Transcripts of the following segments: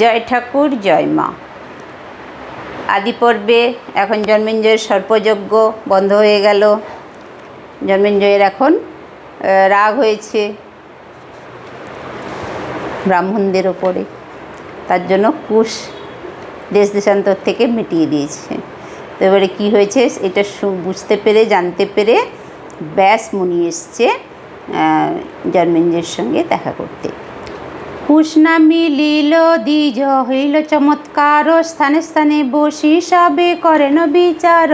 জয় ঠাকুর, জয় মা। আদি পর্বে এখন জন্মেঞ্জয়ের সর্পযজ্ঞ বন্ধ হয়ে গেল। জন্মেঞ্জয়ের এখন রাগ হয়েছে ব্রাহ্মণদের ওপরে। তার জন্য কুশ দেশ দেশান্তর থেকে মিটিয়ে দিয়েছে। তো এবারে কী হয়েছে এটা বুঝতে পেরে, জানতে পেরে ব্যাস মুনি এসছে জন্মেঞ্জয়ের সঙ্গে দেখা করতে। কুষ্ণা মিলিল, দ্বিজ হইল চমৎকার। স্থানে স্থানে বসি সবে করেন বিচার।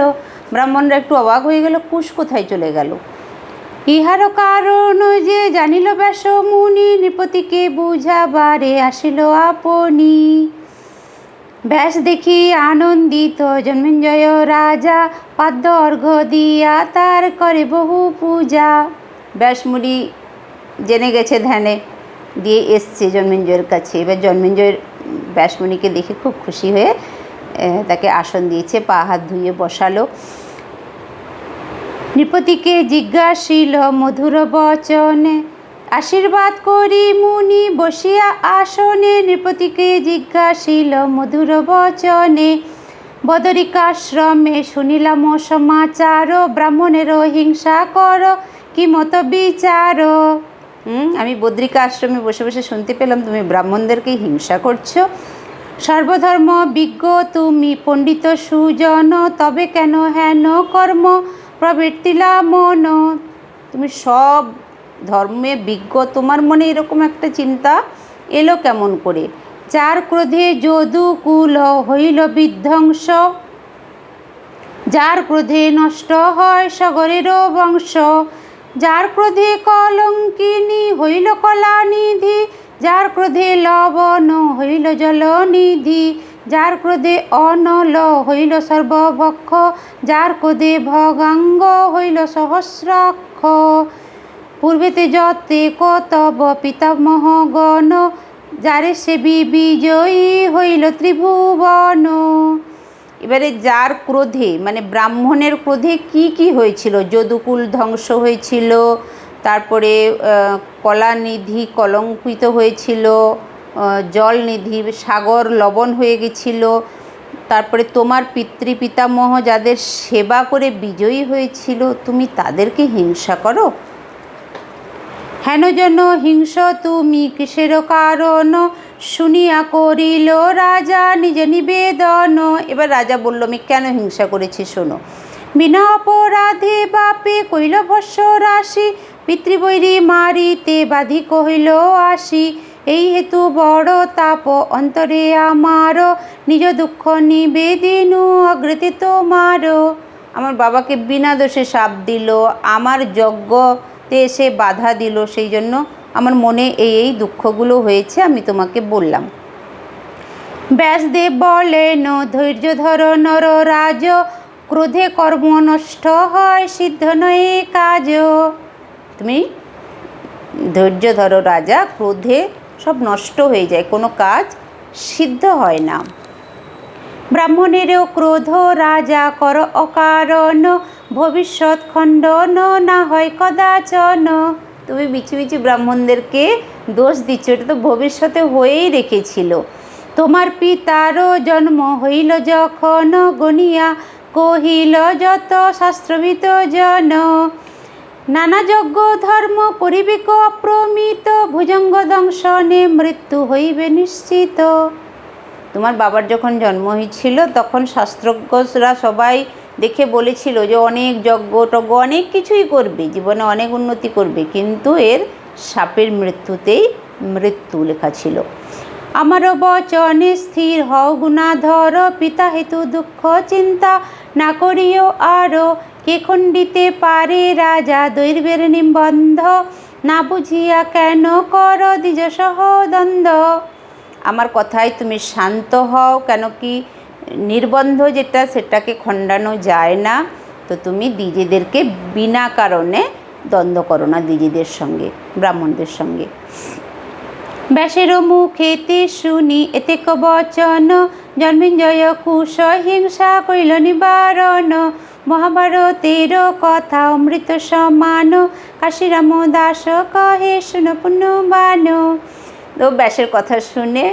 ব্রাহ্মণরা একটু অবাক হয়ে গেল, কুশ কোথায় চলে গেল? ইহার কারণ যে জানিল ব্যাস মুনি, নৃপতিকে বুঝাবারে আসিল আপনি। ব্যাস দেখি আনন্দিত, জন্মেঞ্জয় রাজা পাদ্য অর্ঘ দিয়া তার করে বহু পূজা। ব্যাসমুনি জেনে গেছে ধ্যানে। দিয়ে এসছে জন্মেঞ্জয়ের কাছে। এবার জন্মেঞ্জয়ের ব্যাসমুনিকে দেখে খুব খুশি হয়ে তাকে আসন দিয়েছে, পা হাত ধুয়ে বসালো। নৃপতিকে জিজ্ঞাসিল, মধুর বচনে, আশীর্বাদ করি মুনি, বসিয়া আসনে? নৃপতিকে জিজ্ঞাসিল, মধুর বচনে, বদরিকাশ্রমে শুনিলাম সমাচার ব্রাহ্মণের হিংসা কর, কি মত বিচার? হুম, আমি বদ্রিকা আশ্রমে বসে বসে শুনতে পেলাম তুমি ব্রাহ্মণদেরকে হিংসা করছ। সর্বধর্ম বিজ্ঞ তুমি পণ্ডিত সুজন তবে কেন হেন কর্ম প্রবৃত্তিলা মন? তুমি সব ধর্মে বিজ্ঞ তোমার মনে এরকম একটা চিন্তা এলো কেমন করে? যার ক্রোধে যদুকুল হইল বিধ্বংস যার ক্রোধে নষ্ট হয় সগরেরও বংশ যার ক্রোধে কলঙ্কিনী হইল কলা কলানিধি, যার ক্রোধে লবণ হইল জলনিধি, যার ক্রোধে অনল হইল সর্বভক্ষ, যার ক্রোধে ভগাঙ্গ হইল সহস্রাক্ষ। পূর্বেতে যতে কতব পিতামহগণ যারে সে বিজয়ী হইল ত্রিভুবন। এবারে যার ক্রোধে মানে ব্রাহ্মণের ক্রোধে কি কি হয়েছিল? যদুকুল ধ্বংস হয়েছিল, তারপরে কলানিধি কলঙ্কিত হয়েছিল জলনিধি, সাগর লবণ হয়ে গেছিল, তারপরে তোমার পিতৃ পিতামহ যাদের সেবা করে বিজয়ী হয়েছিল, তুমি তাদেরকে হিংসা করো? হেন যেন হিংস তুমি, কিসের কারণ? শুনিয়া করিল, রাজা, নিজে নিবেদন। এবার রাজা বলল, আমি কেন হিংসা করেছি, শোনো। বিনা অপরাধে বাপে কইল ভস্য রাশি, পিতৃবৈরী মারিতে বাধি কহিল আসি। এই হেতু বড় তাপ অন্তরে আমার, নিজ দুঃখ নিবেদিনু অগ্রতি তোমার। আমার বাবাকে বিনা দোষে সাপ দিল, আমার যজ্ঞতে এসে বাধা দিল, সেই জন্য আমার মনে এই এই দুঃখগুলো হয়েছে, আমি তোমাকে বললাম। ব্যাসদেব বলেন, ধৈর্য ধর নর রাজ, ক্রোধে কর্ম নষ্ট হয়, সিদ্ধ নয় কাজ। তুমি ধৈর্য ধরো রাজা, ক্রোধে সব নষ্ট হয়ে যায়, কোনো কাজ সিদ্ধ হয় না। ব্রাহ্মণেরও ক্রোধ, রাজা কর অকারণ, ভবিষ্যৎ খণ্ডন, না হয় কদাচন। তুমি বিচি বিচি ব্রাহ্মণদেরকে দোষ দিচ্ছ, এটা তো ভবিষ্যতে হয়েই রেখেছিল তোমার পিতারও জন্ম হইল যখন গনিয়া, কহিল যত শাস্ত্রবিত জন। নানা যজ্ঞ ধর্ম করিবিক অপ্রমিত, ভুজঙ্গ দংশনে মৃত্যু হইবে নিশ্চিত। তোমার বাবার যখন জন্ম হয়েছিল তখন শাস্ত্রজ্ঞরা সবাই দেখে বলেছিল যে অনেক যজ্ঞ টজ্ঞ অনেক কিছুই করবে, জীবনে অনেক উন্নতি করবে, কিন্তু এর সাপের মৃত্যুতেই মৃত্যু লেখা ছিল। আমারও বচনে স্থির হও গুণাধর, পিতা হেতু দুঃখ চিন্তা না করিও আরও কে খণ্ডিতে পারে রাজা দৈর্বের নিবন্ধ, না বুঝিয়া কেন কর দ্বিজ সহ দ্বন্দ্ব? আমার কথায় তুমি শান্ত হও, কেন কি নির্বন্ধ যেটা, সেটাকে খণ্ডানো যায় না। তো তুমি দ্বিজেদেরকে বিনা কারণে দ্বন্দ্ব করো না দ্বিজেদের সঙ্গে, ব্রাহ্মণদের সঙ্গে। ব্যাসের মুখেতে শুনি এতে বচন জন্মেঞ্জয় কুশ, হিংসা করিল নিবারণ। মহাভারতের কথা অমৃত সমান, কাশিরাম দাস কহে, শুন পুণ্যবান। তো ব্যাসের কথা শুনে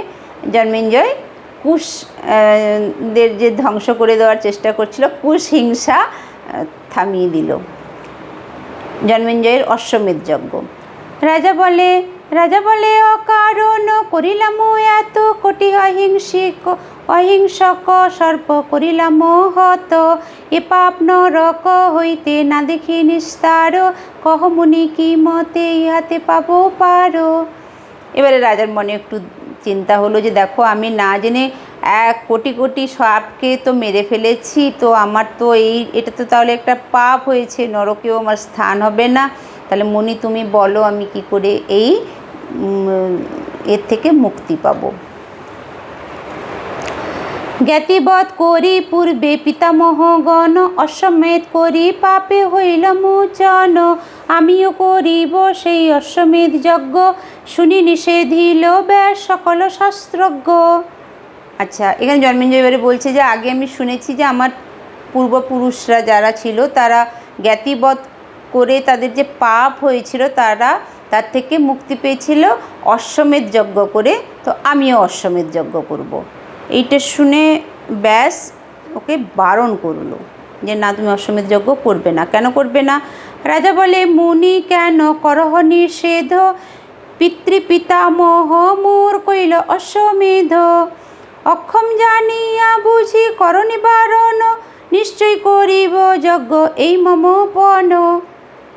জন্মেঞ্জয় কুশ আহ, দের যে ধ্বংস করে দেওয়ার চেষ্টা করছিল কুশ হিংসা থামিয়ে দিল। জন্মেঞ্জয়ের অশ্বমেধ যজ্ঞ। রাজা বলে রাজা বলে অকারণ করিলাম এত কোটি অহিংসিক অহিংসক সর্প করিলাম হত। এ পাপ নরক হইতে না দেখি নিস্তার কহ মুনি কি মতে ইহাতে পাবো পারো? এবারে রাজার মনে একটু চিন্তা হলো যে দেখো, আমি না জেনে এক কোটি কোটি সাপকে তো মেরে ফেলেছি, তো আমার তো এই, এটা তো তাহলে একটা পাপ হয়েছে, নরকেও আমার স্থান হবে না। তাহলে মনি তুমি বলো, আমি কি করে এই এর থেকে মুক্তি পাবো? জ্ঞাতিবধ করি পূর্বে পিতামহগণ, অশ্বমেধ করি পাপে হইল মোচন। আমিও করিব সেই অশ্বমেধ যজ্ঞ। শুনি নিষেধিল ব্যাস, সকল শাস্ত্রজ্ঞ। আচ্ছা এখানে জন্মেঞ্জয় এবারে বলছে যে, আগে আমি শুনেছি যে আমার পূর্বপুরুষরা যারা ছিল, তারা জ্ঞাতিবধ করে তাদের যে পাপ হয়েছিল, তারা তার থেকে মুক্তি পেয়েছিল অশ্বমেধ যজ্ঞ করে। তো আমিও অশ্বমেধ যজ্ঞ করব। এইটা শুনে ব্যাস ওকে বারণ করল যে, না, তুমি অশ্বমেধ যজ্ঞ করবে না। কেন করবে না? রাজা বলে, মুনি কেন করহ নিষেধ পিতৃপিতামহ মোর কইল, অশ্বমেধ। অক্ষম জানিয়া বুঝি কর নিবারণ নিশ্চয় করিব যজ্ঞ এই মম পণ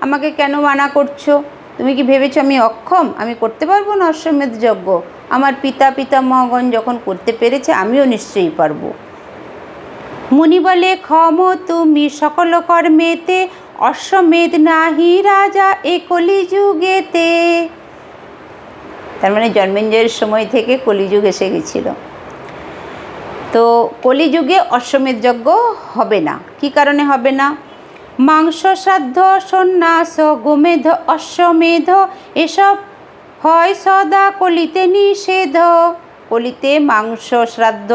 আমাকে কেন মানা করছ? তুমি কি ভেবেছো আমি অক্ষম? আমি করতে পারব না অশ্বমেধ যজ্ঞ। আমার পিতা পিতামহগণ যখন করতে পেরেছে, আমিও নিশ্চয়ই পারব। মুনি বলে, ক্ষম তুমি সকল কর্মেতে অশ্বমেধ নাহি রাজা এ কলিযুগেতে। তার মানে জন্মেঞ্জয়ের সময় থেকে কলিযুগ এসে গেছিল। তো কলিযুগে অশ্বমেধ যজ্ঞ হবে না। কি কারণে হবে না? মাংস শ্রাদ্ধ সন্ন্যাস, গোমেধ, অশ্বমেধ, এসব হয় সদা কলিতে নিষেধ। কলিতে মাংস শ্রাদ্ধ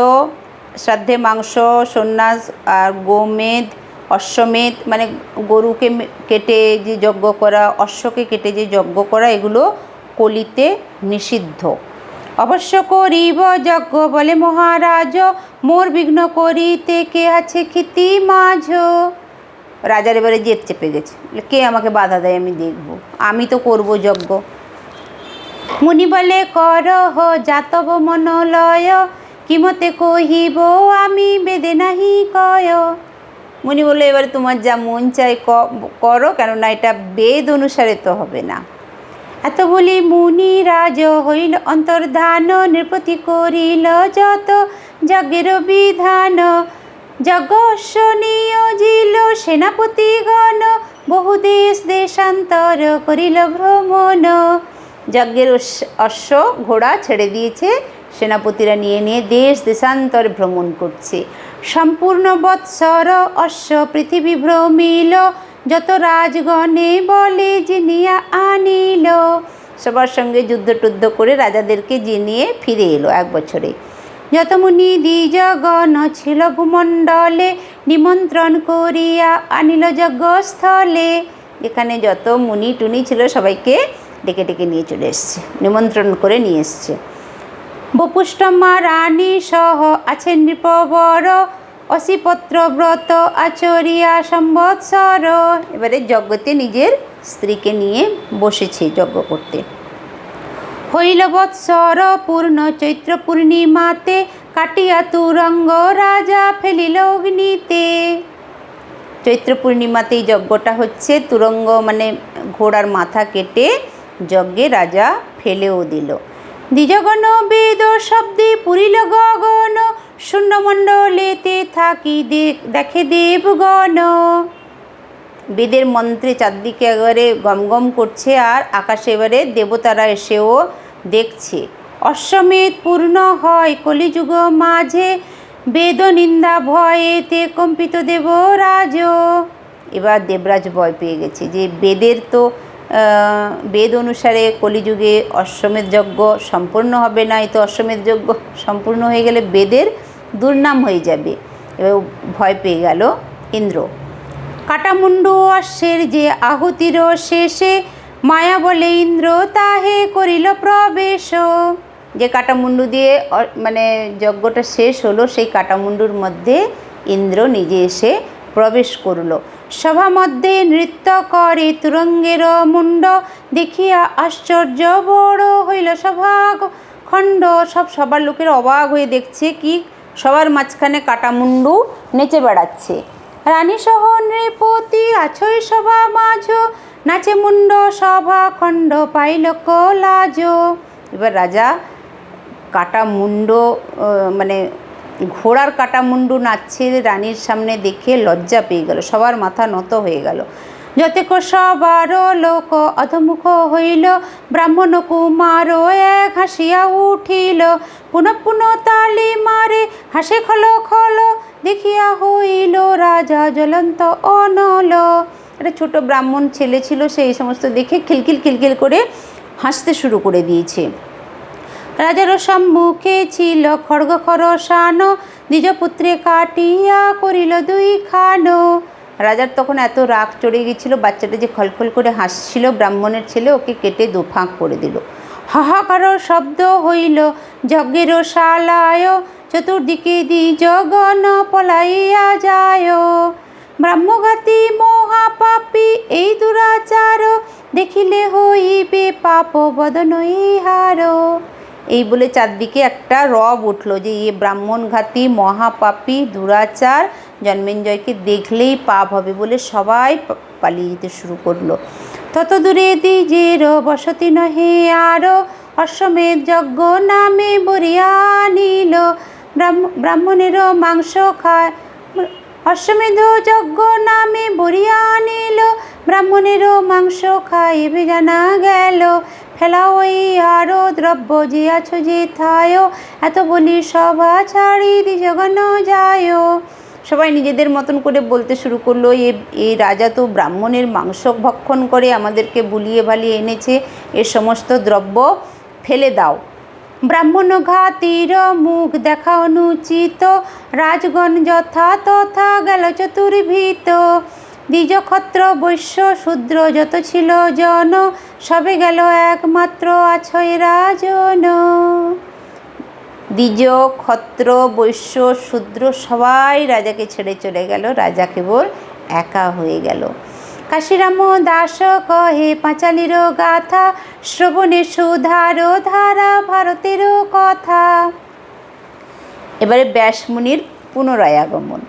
শ্রাদ্ধে মাংস, সন্ন্যাস আর গোমেধ অশ্বমেধ মানে গরুকে কেটে যে যজ্ঞ করা, অশ্বকে কেটে যে যজ্ঞ করা, এগুলো কলিতে নিষিদ্ধ। অবশ্য করিব যজ্ঞ বলে মহারাজ, মোর বিঘ্ন করিতে কে আছে ক্ষিতি মাঝ? রাজার এবারে জেদ চেপে গেছে কে আমাকে বাধা দেয় আমি দেখব। আমি তো করব যজ্ঞ। মুনি বলে, করহ জাতব মনলয় কিমতে কহিব, আমি বেদে নাহি কয়? মুনি বলল, এবারে তোমার যা মন চাই করো, কেননা এটা বেদ অনুসারে তো হবে না। এত বলি মুনি রাজ হইল, অন্তর্ধান নৃপতি করিল যত, যজ্ঞের বিধান। যজ্ঞস্ব নিয়োজিল সেনাপতিগণ, বহু দেশ দেশান্তর করিল ভ্রমণ। যজ্ঞের অশ্ব ঘোড়া ছেড়ে দিয়েছে, সেনাপতিরা নিয়ে নিয়ে দেশ দেশান্তর ভ্রমণ করছে। সম্পূর্ণ বৎসর অশ্ব পৃথিবী ভ্রমিল, যত রাজগণে বলে জিনিয়া আনিল। সবার সঙ্গে যুদ্ধ টুদ্ধ করে রাজাদেরকে জিনিয়ে ফিরে এলো এক বছরে। যত মুনি দ্বিজগণ ছিল ভূমণ্ডলে, নিমন্ত্রণ করিয়া আনিল যজ্ঞস্থলে এখানে যত মুনি টুনি ছিল সবাইকে ডেকে ডেকে নিয়ে চলে এসছে, নিমন্ত্রণ করে নিয়ে এসছে। বপুষ্টমা রানী সহ আছেন নৃপবর অসিপত্র ব্রত আচরিয়া সম্বৎসর। এবারে যজ্ঞতে নিজের স্ত্রীকে নিয়ে বসেছে যজ্ঞ করতে। হইল বৎসর পূর্ণ চৈত্র পূর্ণিমাতে, কাটিয়া তুরঙ্গ রাজা ফেলিল অগ্নিতে। চৈত্র পূর্ণিমাতে এই যজ্ঞটা হচ্ছে, তুরঙ্গ মানে ঘোড়ার মাথা কেটে যজ্ঞে রাজা ফেলেও দিল। দ্বিজগণ বেদ শব্দে পুরিল গগন, শূন্যমণ্ডলেতে থাকি দেখ- দেবগণ। বেদের মন্ত্রে চারদিকে এবারে গমগম করছে আর আকাশে এবারে দেবতারা এসেও দেখছে। অশ্বমেধ পূর্ণ হয় কলিযুগ মাঝে বেদ নিন্দা ভয়েতে কম্পিত দেবরাজ। এবার দেবরাজ ভয় পেয়ে গেছে যে বেদের তো বেদ অনুসারে কলিযুগে অশ্বমেধ যজ্ঞ সম্পূর্ণ হবে না এই তো অশ্বমেধ যজ্ঞ সম্পূর্ণ হয়ে গেলে বেদের দুর্নাম হয়ে যাবে। এবার ভয় পেয়ে গেল ইন্দ্র। কাটামুন্ডু অশ্বের যে আহুতির শেষে মায়া বলে, ইন্দ্র, তাহে করিল প্রবেশ। যে কাটামুন্ডু দিয়ে মানে যজ্ঞটা শেষ হলো, সেই কাটামুন্ডুর মধ্যে ইন্দ্র নিজে এসে প্রবেশ করল। সভা মধ্যে নৃত্য করে তুরঙ্গের মুন্ড দেখিয়া আশ্চর্য বড় হইল সভা খণ্ড, সব সবার লোকের অবাক হয়ে দেখছে কি, সবার মাঝখানে কাটা কাটামুন্ডু নেচে বেড়াচ্ছে। রানী সহ নৃপতি আছই সভা মাঝ, নাচে মুন্ড সভা খণ্ড পাইল লাজ এবার রাজা কাটা মুন্ড মানে ঘোড়ার কাটা মুন্ডু নাচছে রানীর সামনে দেখে লজ্জা পেয়ে গেল, সবার মাথা নত হয়ে গেল। যতেক সবার লোক অধমুখ হইল, ব্রাহ্মণ কুমার এক হাসিয়া উঠিল, পুনঃ পুনঃ তালি মারে, হাসে খল খল দেখিয়া হইল রাজা জ্বলন্ত অনল। একটা ছোট ব্রাহ্মণ ছেলে ছিল সেই সমস্ত দেখে খিলখিল খিলখিল করে হাসতে শুরু করে দিয়েছে। রাজার সম্মুখে ছিল খড়গ খরসান। দ্বিজপুত্রে কাটিয়া করিল দুই খানো রাজার তখন এত রাগ চড়ে গেছিল বাচ্চাটা যে খলখল করে হাসছিল, ব্রাহ্মণের ছেলে ওকে কেটে দুফাঁক করে দিল। হাহাকার শব্দ হইল, যজ্ঞের শালায় চতুর্দিকে দ্বিজগণ পলাইয়া যায়। ব্রাহ্মঘাতী মহাপাপী এই দুরাচার দেখিলে হইবে পাপ বদন ইহার। এই বলে চারদিকে একটা রব উঠল যে, এ ব্রাহ্মণঘাতী মহাপাপী, দুরাচার, জন্মেঞ্জয়কে দেখলেই পাপ হবে বলে সবাই পালিয়ে যেতে শুরু করল। তত দূরে দ্বিজের বসতি নহে, আরও অশ্বমেধ যজ্ঞ নামে বরিয়া নিল। ব্রাহ্ম- ব্রাহ্মণেরও মাংস খায়, অশ্বমেধ যজ্ঞ নামে বরিয়া নিল। ব্রাহ্মণেরও মাংস খাইবে জানা গেল। ফেলা ওই আরও দ্রব্য যে আছো যে থায়, এত বলি সভা ছাড়ি দি দ্বিজগণ যায়। সবাই নিজেদের মতন করে বলতে শুরু করল, এ এই রাজা তো ব্রাহ্মণের মাংস ভক্ষণ করে আমাদেরকে বুলিয়ে ভালিয়ে এনেছে, এ সমস্ত দ্রব্য ফেলে দাও। ব্রাহ্মণ ঘাতির মুখ দেখা অনুচিত, রাজগণ যথা তথা গেল চতুর্ভীত। দ্বিজ ক্ষত্র বৈশ্য, শূদ্র, যত ছিল জন, সবে গেল একমাত্র, আছয় রাজন। দ্বিজ ক্ষত্র বৈশ্য, শূদ্র, সবাই রাজাকে ছেড়ে চলে গেল, রাজা কেবল একা হয়ে গেল। কাশিরাম দাস কহে, পাঁচালির গাথা, শ্রবণে সুধার ধারা, ভারতের কথা। এবারে ব্যাসমুনির পুনরায় আগমন।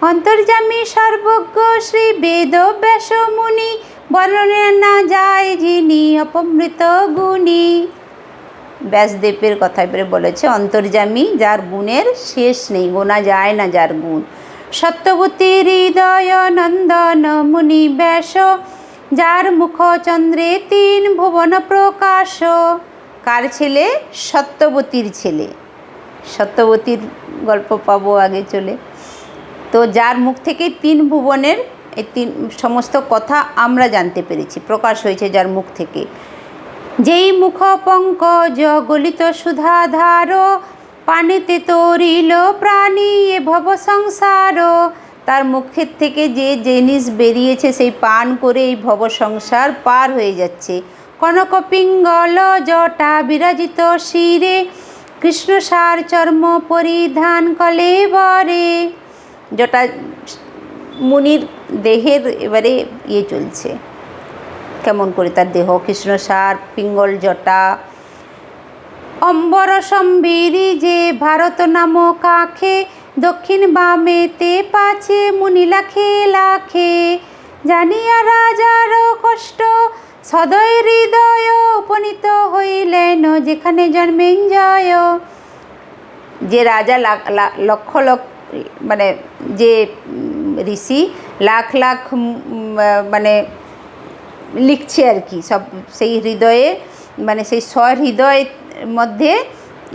অন্তর্যামী সর্বজ্ঞ শ্রী বেদ ব্যাস মুনি, বর্ণনে না যায় যিনি অপমৃত গুণী। ব্যাসদেবের কথা এবারে বলেছে, অন্তর্যামী, যার গুণের শেষ নেই, গোনা যায় না যার গুণ। সত্যবতী হৃদয় নন্দন মুনি ব্যাস, যার মুখ চন্দ্রে তিন ভুবন প্রকাশ। কার ছেলে? সত্যবতীর ছেলে। সত্যবতীর গল্প পাবো আগে চলে। তো যার মুখ থেকেই তিন ভুবনের এই তিন সমস্ত কথা আমরা জানতে পেরেছি, প্রকাশ হয়েছে যার মুখ থেকে। যেই মুখ পঙ্কজ গলিত সুধাধার, পানিতে তরিল প্রাণী এ ভব সংসার, তার মুখের থেকে যে জিনিস বেরিয়েছে সেই পান করে এই ভব সংসার পার হয়ে যাচ্ছে। কনক পিঙ্গল জটা বিরাজিত শিরে কৃষ্ণসার চর্ম পরিধান কলে বরে। জটা মুনির দেহের এবারে ইয়ে চলছে। কেমন করে তার দেহ কৃষ্ণসার পিঙ্গল জটা, অম্বর সম্বীরি যে ভারত নাম কাখে দক্ষিণ বামেতে পাছে মুনি লাখে লাখে। জানিয়া রাজার কষ্ট, সদয় হৃদয় উপনীত হইলেন, যেখানে জন্মেঞ্জয় যে রাজা লক্ষ লক্ষ মানে যে ঋষি লাখ লাখ মানে লিখছে আর কি, সব সেই হৃদয়ে মানে সেই স্বহৃদয় মধ্যে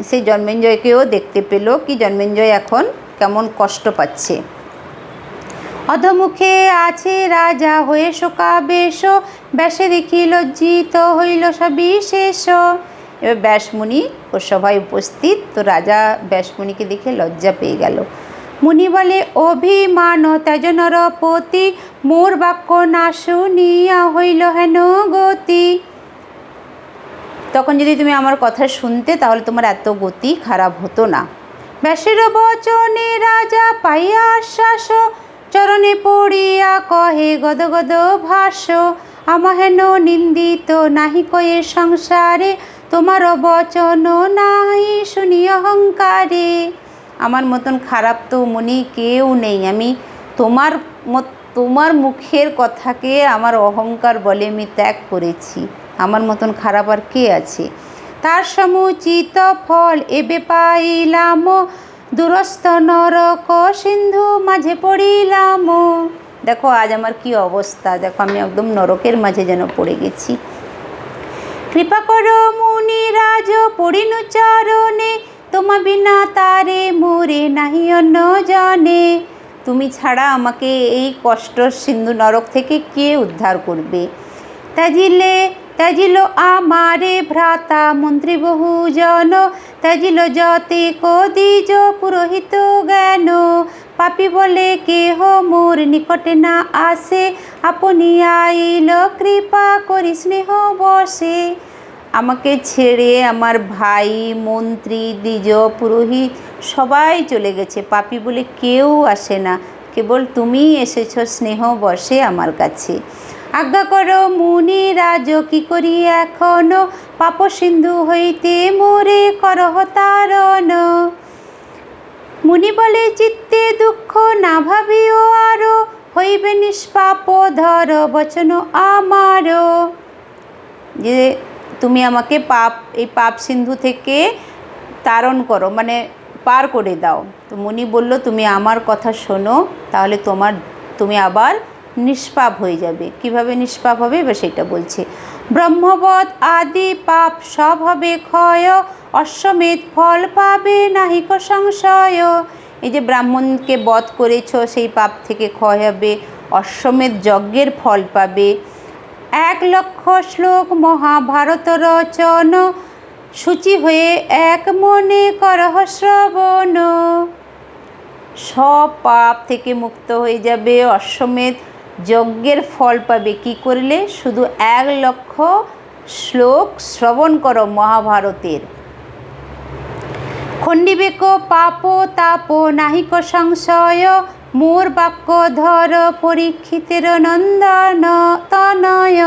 সেই জন্মেঞ্জয়কেও দেখতে পেল কি জন্মেঞ্জয় এখন কেমন কষ্ট পাচ্ছে। অধমুখে আছে রাজা হয়ে শোকাবেশ, ব্যাসে দেখি লজ্জিত হইল সবিশেষ এবার ব্যাসমুনি ও সভায় উপস্থিত, তো রাজা ব্যাসমুনিকে দেখে লজ্জা পেয়ে গেল। মুনি বলে অভিমান তেজ নরপতি মোর বাক্য না শুনিয়া হইল হেন গতি। তখন যদি তুমি আমার কথা শুনতে, তাহলে তোমার এত গতি খারাপ হতো না। ব্যাসের বচনে রাজা পাইয়া আশ্বাস চরণে পড়িয়া কহে, গদ গদ ভাষ্য আমহেন নিন্দিত নাহি কয়ে সংসারে? তোমার বচন নাহি শুনি অহংকারে। আমার মতন খারাপ তো মনে কেউ নেই। আমি তোমার মত, তোমার মুখের কথাকে আমার অহংকার বলে আমি ত্যাগ করেছি। আমার মতন খারাপ আর কে আছে? তার সমুচিত ফল এবে পাইলাম। দুরস্থ নরক সিন্ধু মাঝে পড়িলাম। দেখো, আজ আমার কি অবস্থা? দেখো, আমি একদম নরকের মাঝে যেন পড়ে গেছি। কৃপা করো মুনি রাজ পড়িনু চরণে। তোমা বিনা তারে মোরে নাহি অন্য জানে। তুমি ছাড়া আমাকে এই কষ্ট সিন্ধু নরক থেকে কে উদ্ধার করবে? তাজিলে তাজিল আমারে ভ্রাতা মন্ত্রী বহুজন ত্যাজিল যতে কদিজ পুরোহিত জ্ঞান। পাপি বলে কেহ মোর নিকটে না আসে। আপনি আইল কৃপা করি স্নেহ বসে। আমাকে ছেড়ে আমার ভাই, মন্ত্রী, দ্বিজ, পুরোহিত সবাই চলে গেছে। পাপি বলে কেউ আসে না। কেবল তুমিই এসেছ স্নেহ বসে আমার কাছে। আজ্ঞা করো মুনি রাজ, কি করি এখনও? পাপ সিন্ধু হইতে মোরে করহ তারণ। মুনি বলে, চিত্তে দুঃখ না ভাবিও আরও। হইবে নিষ্পাপ, ধর বচন আমারও। যে তুমি আমাকে পাপ, এই পাপ সিন্ধু থেকে তারণ করো মানে পার করে দাও। তো মুনি বলল, তুমি আমার কথা শোনো, তাহলে তোমার, তুমি আবার নিষ্পাপ হয়ে যাবে। কীভাবে নিষ্পাপ হবে? এবার সেটা বলছে, ব্রহ্মবৎ আদি পাপ সব হবে ক্ষয়, অশ্বমেধ ফল পাবে নাহিক সংশয়। এই যে ব্রাহ্মণকে বধ করেছ, সেই পাপ থেকে ক্ষয় হবে, অশ্বমেধ যজ্ঞের ফল পাবে। এক লক্ষ শ্লোক মহাভারত রচন। সূচি হয়ে এক মনে করহ শ্রবণ। সব পাপ থেকে মুক্ত হয়ে যাবে অশ্বমেধ। যজ্ঞের ফল পাবে কি করলে? শুধু এক লক্ষ শ্লোক শ্রবণ করো মহাভারতের। খণ্ডিবেক পাপ তাপ নাহিক সংশয়। মোর বাক্য ধর পরীক্ষিতের নন্দন তনয়।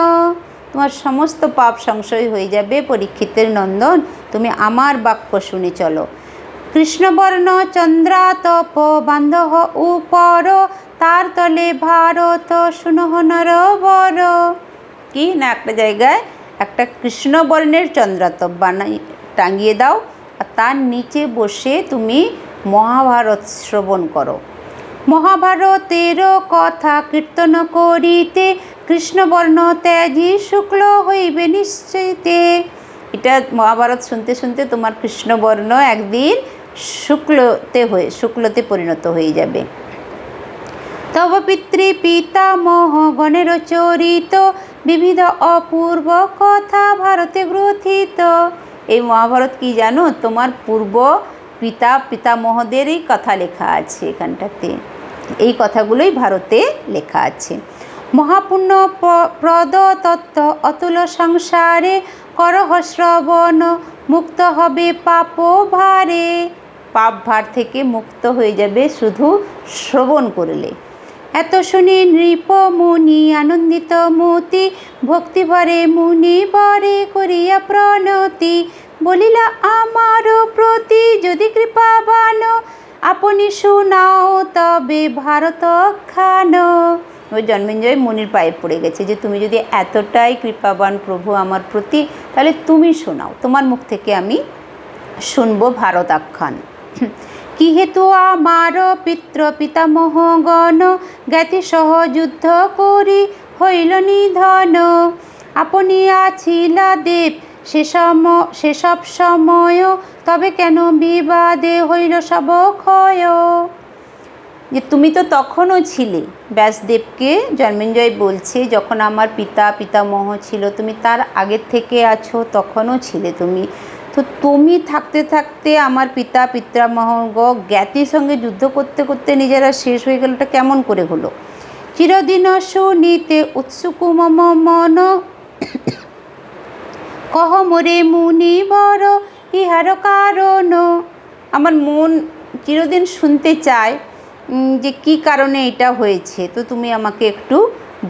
তোমার সমস্ত পাপ সংশয় হয়ে যাবে পরীক্ষিতের নন্দন। তুমি আমার বাক্য শুনে চলো। কৃষ্ণবর্ণ চন্দ্রাতপ বান্ধব উপর, তার তলে ভারত শুনহ নর বর কি না একটা জায়গায় একটা কৃষ্ণবর্ণের চন্দ্রাতপ বানাই, টাঙিয়ে দাও, আর তার নিচে বসে তুমি মহাভারত শ্রবণ করো। মহাভারতের কথা কীর্তন করিতে কৃষ্ণবর্ণ ত্যাজি শুক্ল হইবে নিশ্চিতে এটা মহাভারত শুনতে শুনতে তোমার কৃষ্ণবর্ণ একদিন শুক্লতে হয়ে, শুক্লতে পরিণত হয়ে যাবে। তব পিতৃ পিতামহ গণের চরিত, বিবিধ অপূর্ব কথা ভারতে গ্রথিত এই মহাভারত কি জানো? তোমার পূর্ব পিতা পিতামহদেরই কথা লেখা আছে এখানটাতে। এই কথাগুলোই ভারতে লেখা আছে। মহাপুণ্য প্রদ তত্ত্ব অতুল সংসারে করহ শ্রবণ, মুক্ত হবে পাপ ভারে। পাপ ভার থেকে মুক্ত হয়ে যাবে শুধু শ্রবণ করলে। এত শুনি নৃপ মুনি, আনন্দিত মতি ভক্তি ভরে মুনি বরে করিয়া প্রণতি বলিলা, আমারও প্রতি যদি কৃপাবান আপনি শোনাও তবে ভারত খান। ওই জন্মেঞ্জয় মুনির পায়ে পড়ে গেছে যে, তুমি যদি এতটাই কৃপাবান প্রভু আমার প্রতি, তাহলে তুমি শোনাও। তোমার মুখ থেকে আমি শুনব ভারত আখ্যান। কি হেতু আমার পিতৃ পিতামহগণ জ্ঞাতি সহ যুদ্ধ করি হইল নিধন। আপনি আছিলা দেব সে সম সেসব সময় তবে কেন বিবাদে হইল সব ক্ষয়? যে তুমি তো তখনও ছিলে। ব্যাসদেবকে জন্মেঞ্জয় বলছে, যখন আমার পিতা, পিতামহ ছিল, তুমি তার আগের থেকে আছো, তখনও ছিলে তুমি। তো তুমি থাকতে থাকতে আমার পিতা পিতামহগ জ্ঞাতির সঙ্গে যুদ্ধ করতে করতে নিজেরা শেষ হয়ে গেলটা কেমন করে হলো? চিরদিন শুনিতে উৎসুক মম মন কহ মোরে মুনি বড়, ইহার কারণ? আমার মন চিরদিন শুনতে চায় যে কি কারণে এটা হয়েছে? তো তুমি আমাকে একটু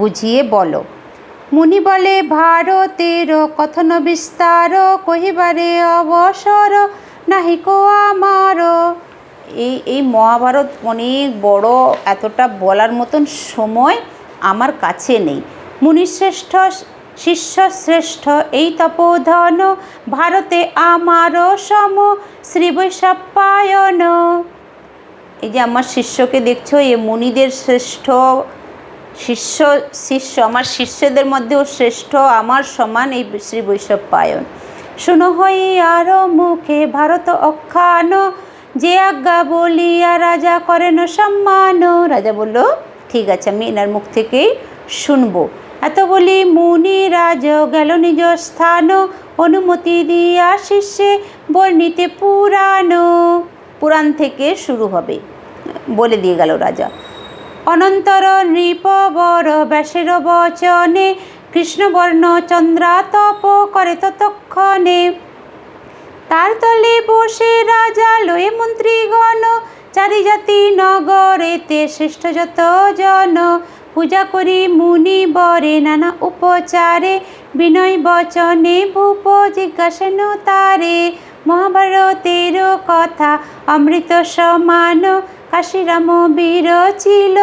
বুঝিয়ে বলো। মুনি বলে, ভারতের কথন বিস্তার কহিবারে অবসর নাহি কো আমার? এই এই মহাভারত অনেক বড়, এতটা বলার মতন সময় আমার কাছে নেই। মুনিশ্রেষ্ঠ শিষ্য শ্রেষ্ঠ এই তপোধন, ভারতে আমারও সম শ্রী বৈশাপায়ন এই যে আমার শিষ্যকে দেখছ, এ মুনিদের শ্রেষ্ঠ শিষ্য শিষ্য, আমার শিষ্যদের মধ্যেও শ্রেষ্ঠ, আমার সমান এই শ্রী বৈষ্ণব পায়ন শুনো হই আরও মুখে, ভারত অখ্যান, যে আজ্ঞা বলিয়া রাজা করেন সম্মান। রাজা বলল, ঠিক আছে, আমি এনার মুখ থেকেই শুনব। এত বলি মুনি রাজ গেল নিজ স্থান, অনুমতি দিয়া শিষ্যে বর্ণিতে পুরাণ। পুরাণ থেকে শুরু হবে, বলে দিয়ে গেল রাজা। অনন্তর নৃপবর ব্যাসের বচনে কৃষ্ণবর্ণ চন্দ্রা তপ করে ততক্ষণে। তার তলে বসে রাজা লয়ে মন্ত্রীগণ চারি জাতি নগরেতে শ্রেষ্ঠ যত জন। পূজা করি মুনি বরে নানা উপচারে, বিনয় বচনে ভূপ জিজ্ঞাসেন তারে, মহাভারতের কথা অমৃত সমান, কাশিরাম বীর ছিল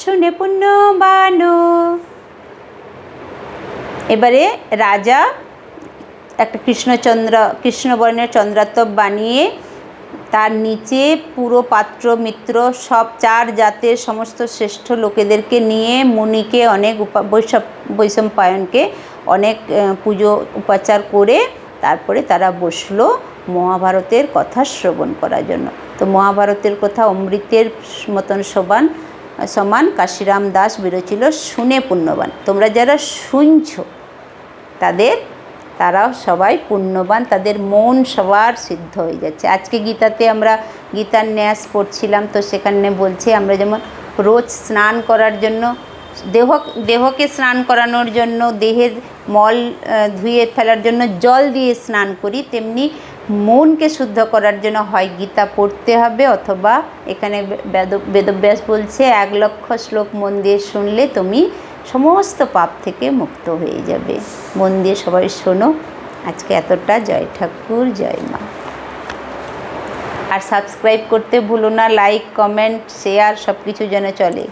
শুনে পুণ্যবান। এবারে রাজা একটা কৃষ্ণচন্দ্র, কৃষ্ণবর্ণের চন্দ্রাতপ বানিয়ে তার নিচে পুরো পাত্র, মিত্র, সব চার জাতের সমস্ত শ্রেষ্ঠ লোকেদেরকে নিয়ে মুনিকে অনেক উপা বৈষব বৈষম্পায়নকে অনেক পুজো উপাচার করে তারপরে তারা বসল মহাভারতের কথা শ্রবণ করার জন্য। তো মহাভারতের কথা অমৃতের মতন সমান সমান কাশিরাম দাস বেরোছিল শুনে পুণ্যবান। তোমরা যারা শুনছো তাদের তারাও সবাই পুণ্যবান, তাদের মন সবার সিদ্ধ হয়ে যাচ্ছে। আজকে গীতাতে আমরা গীতার ন্যাস পড়ছিলাম, তো সেখানে বলছে আমরা যেমন রোজ স্নান করার জন্য, দেহ, দেহকে স্নান করানোর জন্য, দেহের মল ধুয়ে ফেলার জন্য জল দিয়ে স্নান করি, তেমনি মনকে শুদ্ধ করার জন্য হয় গীতা পড়তে হবে, অথবা এখানে বেদ, বেদব্যাস বলছে, এক লক্ষ শ্লোক মন দিয়ে শুনলে তুমি সমস্ত পাপ থেকে মুক্ত হয়ে যাবে। মন দিয়ে সবাই শোনো, আজকে এতটা জয় ঠাকুর, জয় মা। আর সাবস্ক্রাইব করতে ভুলো না লাইক কমেন্ট শেয়ার সব কিছু যেন চলে।